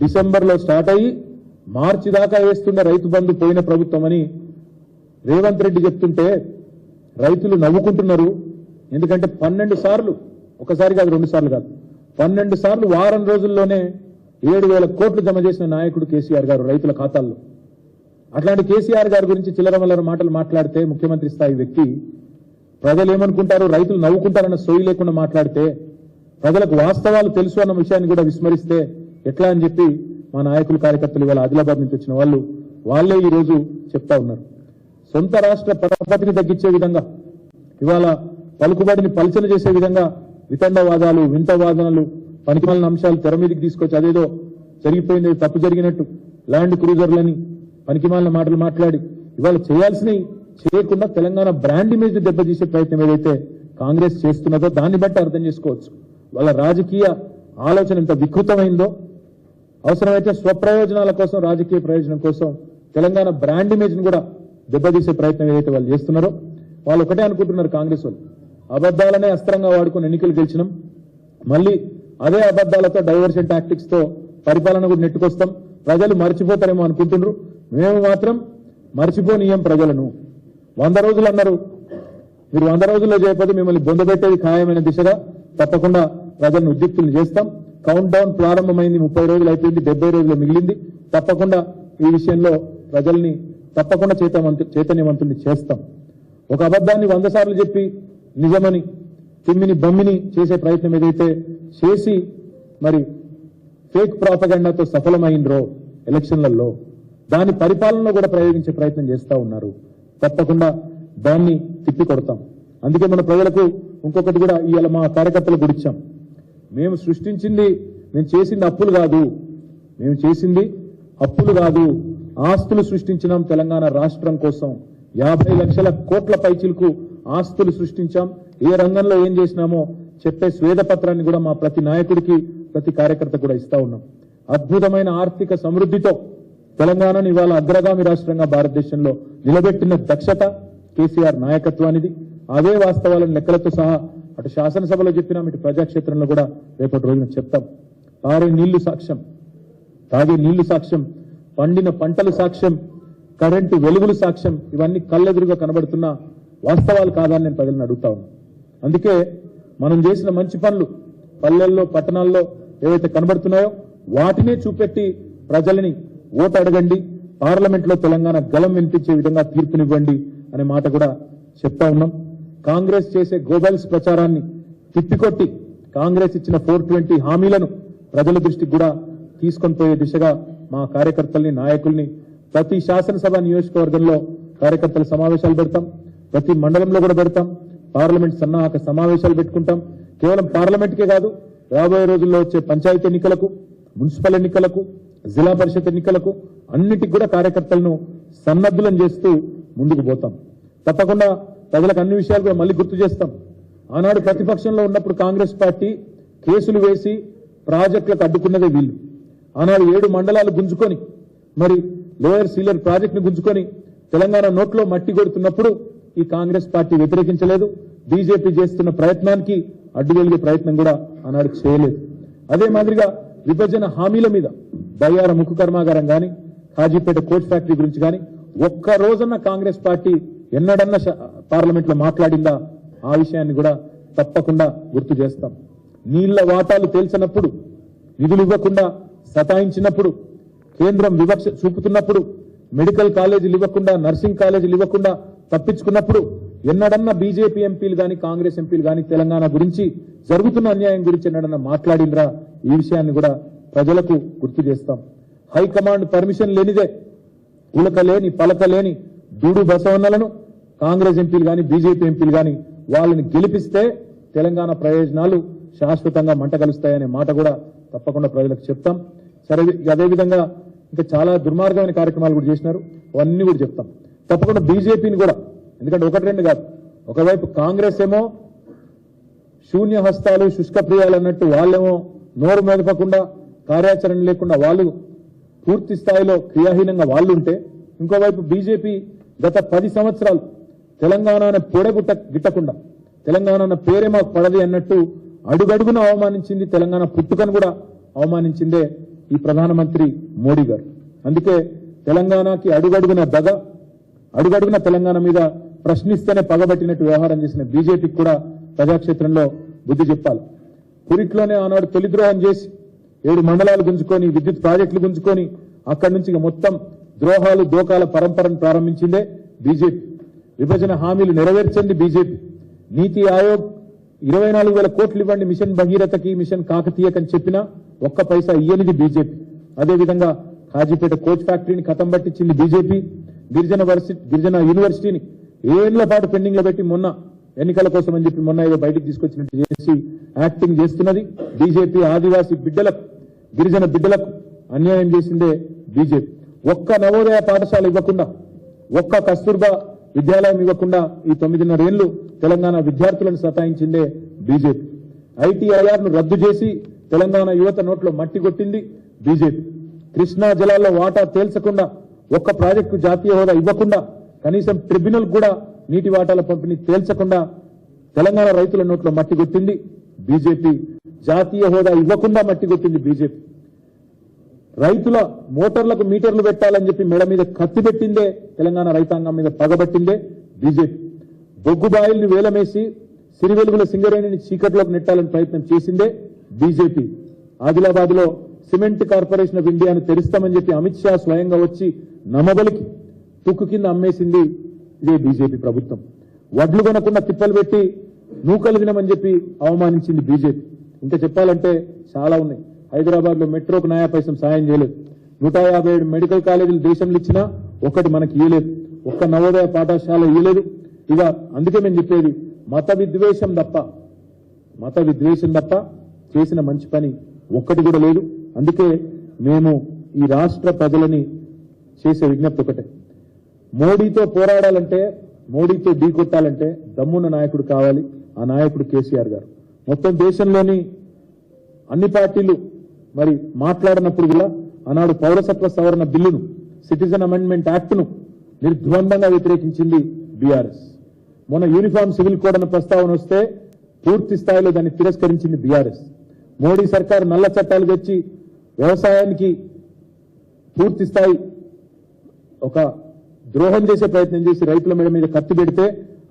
డిసెంబర్లో స్టార్ట్ అయ్యి మార్చి దాకా వేస్తున్న రైతు బంధు పోయిన ప్రభుత్వం అని రేవంత్ రెడ్డి చెప్తుంటే రైతులు నవ్వుకుంటున్నారు. ఎందుకంటే పన్నెండు సార్లు ఒకసారి కాదు రెండు సార్లు కాదు పన్నెండు సార్లు వారం రోజుల్లోనే ఏడు వేల కోట్లు జమ చేసిన నాయకుడు కేసీఆర్ గారు రైతుల ఖాతాల్లో. అట్లాంటి కేసీఆర్ గారి గురించి చిల్లరమల్లర మాటలు మాట్లాడితే ముఖ్యమంత్రి స్థాయి వ్యక్తి ప్రజలు ఏమనుకుంటారు రైతులు నవ్వుకుంటారన్న సోయి లేకుండా మాట్లాడితే ప్రజలకు వాస్తవాలు తెలుసు అన్న విషయాన్ని కూడా విస్మరిస్తే ఎట్లా అని చెప్పి మా నాయకులు కార్యకర్తలు ఇవాళ ఆదిలాబాద్ నుంచి వచ్చిన వాళ్ళు వాళ్ళే ఈ రోజు చెప్తా ఉన్నారు. సొంత రాష్ట్ర పరపతిని తగ్గించే విధంగా ఇవాళ పలుకుబడిని పలుచన చేసే విధంగా వితండవాదాలు వింత వాదనలు పనికిమాలిన అంశాలు తెర మీదకి తీసుకొచ్చి అదేదో జరిగిపోయింది తప్పు జరిగినట్టు ల్యాండ్ క్రూజర్లని పనికిమాలిన మాటలు మాట్లాడి ఇవాళ చేయాల్సినవి చేయకుండా తెలంగాణ బ్రాండ్ ఇమేజ్ దెబ్బతీసే ప్రయత్నం ఏదైతే కాంగ్రెస్ చేస్తున్నదో దాన్ని బట్టి అర్థం చేసుకోవచ్చు. వాళ్ళ రాజకీయ ఆలోచన ఎంత వికృతమైందో అవసరమైతే స్వప్రయోజనాల కోసం రాజకీయ ప్రయోజనం కోసం తెలంగాణ బ్రాండ్ ఇమేజ్ను కూడా దెబ్బతీసే ప్రయత్నం ఏదైతే వాళ్ళు చేస్తున్నారో వాళ్ళు ఒకటే అనుకుంటున్నారు కాంగ్రెస్ వాళ్ళు. అబద్దాలనే అస్త్రంగా వాడుకుని ఎన్నికలు గెలిచినాం. మళ్ళీ అదే అబద్దాలతో డైవర్షన్ టాక్టిక్స్తో పరిపాలన కూడా నెట్టుకొస్తాం. ప్రజలు మర్చిపోతారేమో అనుకుంటున్నారు. మేము మాత్రం మర్చిపోనీయం ప్రజలను. వంద రోజులు అన్నారు. మీరు వంద రోజుల్లో చేయకపోతే మిమ్మల్ని బొందబెట్టేది ఖాయమైన దిశగా తప్పకుండా ప్రజలను ఉద్యుక్తులు చేస్తాం. కౌంట్ డౌన్ ప్రారంభమైంది ముప్పై రోజులు అయిపోయింది డెబ్బై రోజులు మిగిలింది. తప్పకుండా ఈ విషయంలో ప్రజల్ని తప్పకుండా చేతవంతు చైతన్యవంతుల్ని చేస్తాం. ఒక అబద్ధాన్ని వంద సార్లు చెప్పి నిజమని తిమ్మిని బమ్మిని చేసే ప్రయత్నం ఏదైతే చేసి మరి ఫేక్ ప్రాపగండాతో సఫలమైనరో ఎలక్షన్లలో దాని పరిపాలనలో కూడా ప్రయోగించే ప్రయత్నం చేస్తూ ఉన్నారు. తప్పకుండా దాన్ని తిప్పి కొడతాం అందుకే మన ప్రజలకు ఇంకొకటి కూడా ఇవాళ మా కార్యకర్తలు గుడిచ్చాం మేము సృష్టించింది మేము చేసింది అప్పులు కాదు. మేము చేసింది అప్పులు కాదు. ఆస్తులు సృష్టించినాం తెలంగాణ రాష్ట్రం కోసం. యాభై లక్షల కోట్ల పైచిలకు ఆస్తులు సృష్టించాం. ఏ రంగంలో ఏం చేసినామో చెప్పే స్వేదపత్రాన్ని కూడా మా ప్రతి నాయకుడికి ప్రతి కార్యకర్త కూడా ఇస్తా ఉన్నాం. అద్భుతమైన ఆర్థిక సమృద్ధితో తెలంగాణను ఇవాళ అగ్రగామి రాష్ట్రంగా భారతదేశంలో నిలబెట్టిన దక్షత కేసీఆర్ నాయకత్వానిది. అదే వాస్తవాలను లెక్కలతో సహా అటు శాసనసభలో చెప్పినాం ఇటు ప్రజాక్షేత్రంలో కూడా రేపటి రోజున చెప్తాం. తారే నీళ్ళు సాక్ష్యం. తాగే నీళ్ళు సాక్ష్యం. పండిన పంటలు సాక్ష్యం. కరెంటు వెలుగులు సాక్ష్యం. ఇవన్నీ కళ్ళెదురుగా కనబడుతున్న వాస్తవాలు కాదని నేను ప్రజలను అడుగుతా ఉన్నా. అందుకే మనం చేసిన మంచి పనులు పల్లెల్లో పట్టణాల్లో ఏవైతే కనబడుతున్నాయో వాటినే చూపెట్టి ప్రజలని ఓటు అడగండి. పార్లమెంట్లో తెలంగాణ గలం వినిపించే విధంగా తీర్పునివ్వండి అనే మాట కూడా చెప్తా ఉన్నాం. కాంగ్రెస్ చేసే గోబెల్స్ ప్రచారాన్ని తిప్పికొట్టి కాంగ్రెస్ ఇచ్చిన ఫోర్ ట్వంటీ హామీలను ప్రజల దృష్టికి కూడా తీసుకొని పోయే దిశగా మా కార్యకర్తల్ని నాయకుల్ని ప్రతి శాసనసభ నియోజకవర్గంలో కార్యకర్తల సమావేశాలు పెడతాం. ప్రతి మండలంలో కూడా పెడతాం. పార్లమెంట్ సన్నాహక సమావేశాలు పెట్టుకుంటాం. కేవలం పార్లమెంట్కే కాదు రాబోయే రోజుల్లో వచ్చే పంచాయతీ ఎన్నికలకు మున్సిపల్ ఎన్నికలకు జిల్లా పరిషత్ ఎన్నికలకు అన్నిటికి కూడా కార్యకర్తలను సన్నద్ధులను చేస్తూ ముందుకు పోతాం. తప్పకుండా ప్రజలకు అన్ని విషయాలు కూడా మళ్ళీ గుర్తు చేస్తాం. ఆనాడు ప్రతిపక్షంలో ఉన్నప్పుడు కాంగ్రెస్ పార్టీ కేసులు వేసి ప్రాజెక్టులకు అడ్డుకున్నదే వీళ్ళు. ఆనాడు ఏడు మండలాలు గుంజుకొని మరి లోయర్ సీలర్ ప్రాజెక్ట్ని గుంజుకొని తెలంగాణ నోట్లో మట్టి కొడుతున్నప్పుడు ఈ కాంగ్రెస్ పార్టీ వ్యతిరేకించలేదు. బీజేపీ చేస్తున్న ప్రయత్నానికి అడ్డు వెలిగే ప్రయత్నం కూడా ఆనాడు చేయలేదు. అదే మాదిరిగా విభజన హామీల మీద బయ్యార ముక్కు కర్మాగారం గాని కాజీపేట కోచ్ ఫ్యాక్టరీ గురించి గాని ఒక్క రోజన్న కాంగ్రెస్ పార్టీ ఎన్నడన్నా పార్లమెంట్లో మాట్లాడిందా ఆ విషయాన్ని కూడా తప్పకుండా గుర్తు చేస్తాం. నీళ్ళ వాటాలు తేల్చినప్పుడు నిధులు ఇవ్వకుండా సతాయించినప్పుడు కేంద్రం వివక్ష చూపుతున్నప్పుడు మెడికల్ కాలేజీలు ఇవ్వకుండా నర్సింగ్ కాలేజీలు ఇవ్వకుండా తప్పించుకున్నప్పుడు ఎన్నడన్నా బీజేపీ ఎంపీలు గాని కాంగ్రెస్ ఎంపీలు గాని తెలంగాణ గురించి జరుగుతున్న అన్యాయం గురించి ఎన్నడన్నా మాట్లాడిండ్రా ఈ విషయాన్ని కూడా ప్రజలకు గుర్తు చేస్తాం. హైకమాండ్ పర్మిషన్ లేనిదే ఉలక లేని పలక లేని దూడు బసవన్నలను కాంగ్రెస్ ఎంపీలు గాని బీజేపీ ఎంపీలు గాని వాళ్ళని గెలిపిస్తే తెలంగాణ ప్రయోజనాలు శాశ్వతంగా మంట కలుస్తాయనే మాట కూడా తప్పకుండా ప్రజలకు చెప్తాం. సరే అదేవిధంగా ఇంకా చాలా దుర్మార్గమైన కార్యక్రమాలు కూడా చేసినారు. అవన్నీ కూడా చెప్తాం. తప్పకుండా బీజేపీని కూడా ఎందుకంటే ఒకటి రెండు కాదు. ఒకవైపు కాంగ్రెస్ ఏమో శూన్య హస్తాలు శుష్క ప్రియాలు అన్నట్టు వాళ్ళేమో నోరు మెదపకుండా కార్యాచరణ లేకుండా వాళ్ళు పూర్తి స్థాయిలో క్రియాహీనంగా వాళ్ళు ఉంటే ఇంకోవైపు బీజేపీ గత పది సంవత్సరాలు తెలంగాణ పొడగుట్ట గిట్టకుండా తెలంగాణ అన్న పేరే మాకు పడది అన్నట్టు అడుగడుగున అవమానించింది తెలంగాణ పుట్టుకను కూడా అవమానించిందే ఈ ప్రధానమంత్రి మోడీ గారు. అందుకే తెలంగాణకి అడుగడుగున దగ అడుగడుగున తెలంగాణ మీద ప్రశ్నిస్తేనే పగబట్టినట్టు వ్యవహారం చేసిన బీజేపీకి కూడా ప్రజాక్షేత్రంలో బుద్ధి చెప్పాలి. పురిట్లోనే ఆనాడు తొలి ద్రోహం చేసి ఏడు మండలాలు గుంజుకొని విద్యుత్ ప్రాజెక్టులు గుంజుకొని అక్కడి నుంచి మొత్తం ద్రోహాలు దోకాల పరంపరను ప్రారంభించిందే బీజేపీ. విభజన హామీలు నెరవేర్చండి బీజేపీ. నీతి ఆయోగ్ ఇరవై నాలుగు వేల కోట్లు ఇవ్వండి మిషన్ భగీరథకి మిషన్ కాకతీయకని చెప్పినా ఒక్క పైసా ఇయ్యనిది బీజేపీ. అదేవిధంగా కాజీపేట కోచ్ ఫ్యాక్టరీని కథం పట్టించింది బీజేపీ. గిరిజన వర్సి గిరిజన యూనివర్సిటీని ఏళ్ళ పాటు పెండింగ్లో పెట్టి మొన్న ఎన్నికల కోసం అని చెప్పి మొన్న ఏదో బయటకు తీసుకొచ్చినట్టు చేసి యాక్టింగ్ చేస్తున్నది బీజేపీ ఆదివాసీ బిడ్డలకు గిరిజన బిడ్డలకు అన్యాయం చేసిందే బీజేపీ. ఒక్క నవోదయ పాఠశాల ఇవ్వకుండా ఒక్క కస్తూర్బా విద్యాలయం ఇవ్వకుండా ఈ తొమ్మిదిన్నర ఏళ్ళు తెలంగాణ విద్యార్థులను సతాయించిందే బీజేపీ. ఐటీఐఆర్ను రద్దు చేసి తెలంగాణ యువత నోట్లో మట్టి కొట్టింది బీజేపీ. కృష్ణా జలాల్లో వాటా తేల్చకుండా ఒక్క ప్రాజెక్టు జాతీయ హోదా ఇవ్వకుండా కనీసం ట్రిబ్యునల్ కూడా నీటి వాటాల పంపిణీ తేల్చకుండా తెలంగాణ రైతుల నోట్లో మట్టి కొట్టింది బీజేపీ. జాతీయ హోదా ఇవ్వకుండా మట్టి కొట్టింది బీజేపీ. రైతుల మోటార్లకు మీటర్లు పెట్టాలని చెప్పి మెడ మీద కత్తి పెట్టిందే తెలంగాణ రైతాంగం మీద పగబట్టిందే బీజేపీ. బొగ్గు బాయిల్ని వేలమేసి సిరివెలుగుల సింగరేణిని చీకట్లోకి నెట్టాలని ప్రయత్నం చేసిందే బీజేపీ. ఆదిలాబాద్లో సిమెంట్ కార్పొరేషన్ ఆఫ్ ఇండియాను తెరుస్తామని చెప్పి అమిత్ షా స్వయంగా వచ్చి నమ్మబలికి తుక్కు కింద అమ్మేసింది ఇదే బీజేపీ ప్రభుత్వం. వడ్లు కొనకుండా తిప్పలు పెట్టి నూకలు తినమని చెప్పి అవమానించింది బీజేపీ. ఇంకా చెప్పాలంటే చాలా ఉన్నాయి. హైదరాబాద్లో మెట్రోకు నయా పైసం సాయం చేయలేదు. నూట యాభై ఏడు మెడికల్ కాలేజీలు దేశంలో ఇచ్చినా ఒకటి మనకి ఇవ్వలేదు ఒక్క నవోదయ పాఠశాల ఇవ్వలేదు ఇక అందుకే మేము చెప్పేది మత విద్వేషం తప్ప మత విద్వేషం తప్ప చేసిన మంచి పని ఒక్కటి కూడా లేదు. అందుకే మేము ఈ రాష్ట్ర ప్రజలని చేసే విజ్ఞప్తి ఒకటే. మోడీతో పోరాడాలంటే మోడీతో ఢీ కొట్టాలంటే దమ్మున్న నాయకుడు కావాలి. ఆ నాయకుడు కేసీఆర్ గారు. మొత్తం దేశంలోని అన్ని పార్టీలు మరి మాట్లాడినప్పుడు కూడా ఆనాడు పౌరసత్వ సవరణ బిల్లును సిటిజన్ అమెండ్మెంట్ యాక్ట్ను నిర్ద్వందంగా వ్యతిరేకించింది బీఆర్ఎస్. మొన్న యూనిఫామ్ సివిల్ కోడ్ అన్న ప్రస్తావన వస్తే పూర్తి స్థాయిలో దాన్ని తిరస్కరించింది బీఆర్ఎస్. మోడీ సర్కారు నల్ల చట్టాలు తెచ్చి వ్యవసాయానికి పూర్తి స్థాయి ఒక ద్రోహం చేసే ప్రయత్నం చేసి రైతుల మీద మీద కత్తి పెడితే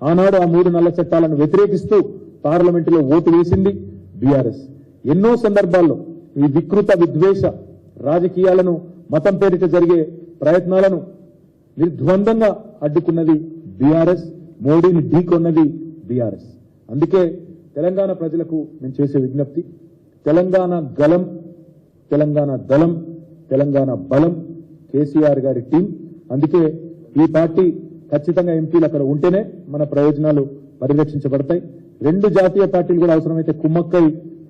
ఆనాడు ఆ మూడు నల్ల చట్టాలను వ్యతిరేకిస్తూ పార్లమెంటులో ఓటు వేసింది బీఆర్ఎస్. ఎన్నో సందర్భాల్లో ఈ వికృత విద్వేష రాజకీయాలను మతం పేరిట జరిగే ప్రయత్నాలను నిర్ద్వందంగా అడ్డుకున్నది బీఆర్ఎస్ మోడీని ఢీకొన్నది బీఆర్ఎస్. అందుకే తెలంగాణ ప్రజలకు నేను చేసే విజ్ఞప్తి తెలంగాణ గలం తెలంగాణ దళం తెలంగాణ బలం కేసీఆర్ గారి టీం. అందుకే ఈ పార్టీ ఖచ్చితంగా ఎంపీలు అక్కడ ఉంటేనే మన ప్రయోజనాలు పరిరక్షించబడతాయి. రెండు జాతీయ పార్టీలు కూడా అవసరమైతే కుమ్మక్కై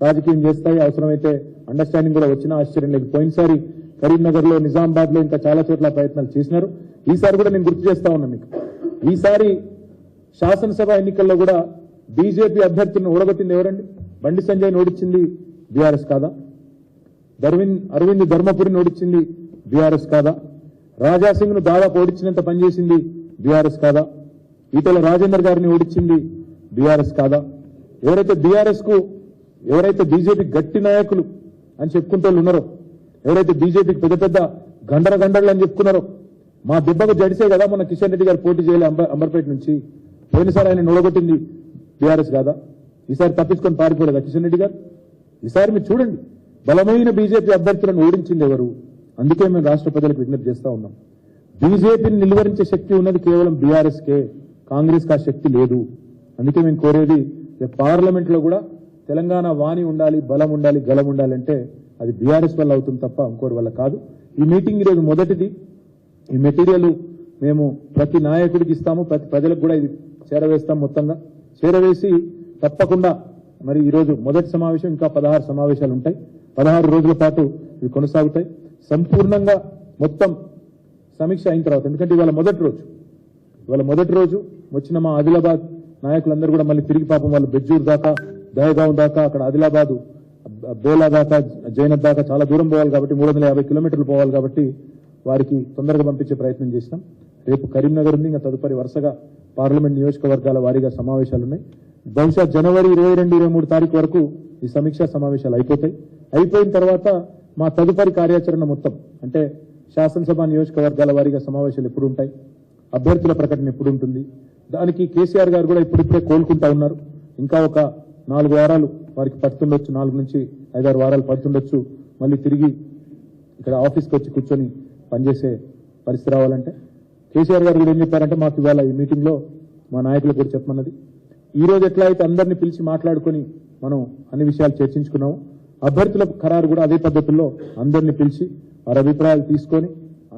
రాజకీయం చేస్తాయి అవసరమైతే అండర్స్టాండింగ్ కూడా వచ్చిన ఆశ్చర్యం లేదు. పోయినసారి కరీంనగర్లో నిజామాబాద్లో ఇంకా చాలా చోట్ల ప్రయత్నాలు చేసినారు. ఈసారి కూడా నేను గుర్తు చేస్తా ఉన్నా మీకు. ఈసారి శాసనసభ ఎన్నికల్లో కూడా బీజేపీ అభ్యర్థులను ఓడగొట్టింది ఎవరండి? బండి సంజయ్ ఓడించింది బీఆర్ఎస్ కాదా? దర్విన్ అరవింద్ ధర్మపురిని ఓడించింది బీఆర్ఎస్ కాదా? రాజాసింగ్ను దాదాపు ఓడించినంత పనిచేసింది బీఆర్ఎస్ కాదా? ఈటల రాజేందర్ గారిని ఓడించింది బీఆర్ఎస్ కాదా? ఎవరైతే బీఆర్ఎస్కు ఎవరైతే బీజేపీ గట్టి నాయకులు అని చెప్పుకుంటూ ఉన్నారో ఎవరైతే బీజేపీకి పెద్ద పెద్ద గండర గండర్లు అని చెప్పుకున్నారో మా దెబ్బకు జడిసే కదా మన కిషన్ రెడ్డి గారు పోటీ చేయాలి అంబ- అంబర్పేట నుంచి. పోయినసారి ఆయన నొడగొట్టింది బీఆర్ఎస్ కాదా? ఈసారి తప్పించుకొని పారిపోలేదా కిషన్ రెడ్డి గారు? ఈసారి మీరు చూడండి బలమైన బీజేపీ అభ్యర్థులను ఓడించింది ఎవరు? అందుకే మేము రాష్ట్ర ప్రజలకు విజ్ఞప్తి చేస్తా ఉన్నాం. బీజేపీని నిలువరించే శక్తి ఉన్నది కేవలం బీఆర్ఎస్ కే కాంగ్రెస్ కా ఆ శక్తి లేదు. అందుకే మేము కోరేది పార్లమెంట్లో కూడా తెలంగాణ వాణి ఉండాలి బలం ఉండాలి గలం ఉండాలంటే అది బీఆర్ఎస్ వల్ల అవుతుంది తప్ప ఇంకోటి వల్ల కాదు. ఈ మీటింగ్ ఈరోజు మొదటిది. ఈ మెటీరియల్ మేము ప్రతి నాయకుడికి ఇస్తాము ప్రతి ప్రజలకు కూడా ఇది చేరవేస్తాం మొత్తంగా. చేరవేసి తప్పకుండా మరి ఈరోజు మొదటి సమావేశం ఇంకా పదహారు సమావేశాలు ఉంటాయి. పదహారు రోజుల పాటు ఇవి కొనసాగుతాయి. సంపూర్ణంగా మొత్తం సమీక్ష అయిన తర్వాత ఎందుకంటే ఇవాళ మొదటి రోజు. ఇవాళ మొదటి రోజు వచ్చిన మా ఆదిలాబాద్ నాయకులందరూ కూడా మళ్ళీ తిరిగి పాపం వాళ్ళు బెజ్జూరు దాకా దహగాం దాకా అక్కడ ఆదిలాబాదు బోలా దాకా జైనత్ దాకా చాలా దూరం పోవాలి కాబట్టి మూడు వందల యాభై కిలోమీటర్లు పోవాలి కాబట్టి వారికి తొందరగా పంపించే ప్రయత్నం చేసినాం రేపు కరీంనగర్ ఉంది ఇంకా తదుపరి వరుసగా పార్లమెంట్ నియోజకవర్గాల వారీగా సమావేశాలు ఉన్నాయి బహుశా జనవరి ఇరవై రెండు ఇరవై మూడు తారీఖు వరకు ఈ సమీక్షా సమావేశాలు అయిపోతాయి. అయిపోయిన తర్వాత మా తదుపరి కార్యాచరణ మొత్తం అంటే శాసనసభ నియోజకవర్గాల వారీగా సమావేశాలు ఎప్పుడు ఉంటాయి అభ్యర్థుల ప్రకటన ఎప్పుడు ఉంటుంది దానికి కేసీఆర్ గారు కూడా ఇప్పుడిప్పుడే కోలుకుంటా ఉన్నారు. ఇంకా ఒక నాలుగు వారాలు వారికి పడుతుండొచ్చు. నాలుగు నుంచి ఐదారు వారాలు పడుతుండొచ్చు. మళ్ళీ తిరిగి ఇక్కడ ఆఫీస్కి వచ్చి కూర్చొని పనిచేసే పరిస్థితి రావాలంటే. కేసీఆర్ గారు కూడా ఏం చెప్పారంటే మాకు ఇవాళ ఈ మీటింగ్లో మా నాయకులకు కూడా చెప్పమన్నది. ఈ రోజు ఎట్లా అయితే అందరినీ పిలిచి మాట్లాడుకొని మనం అన్ని విషయాలు చర్చించుకున్నాము. అభ్యర్థుల ఖరారు కూడా అదే పద్ధతుల్లో అందరినీ పిలిచి వారి అభిప్రాయాలు తీసుకొని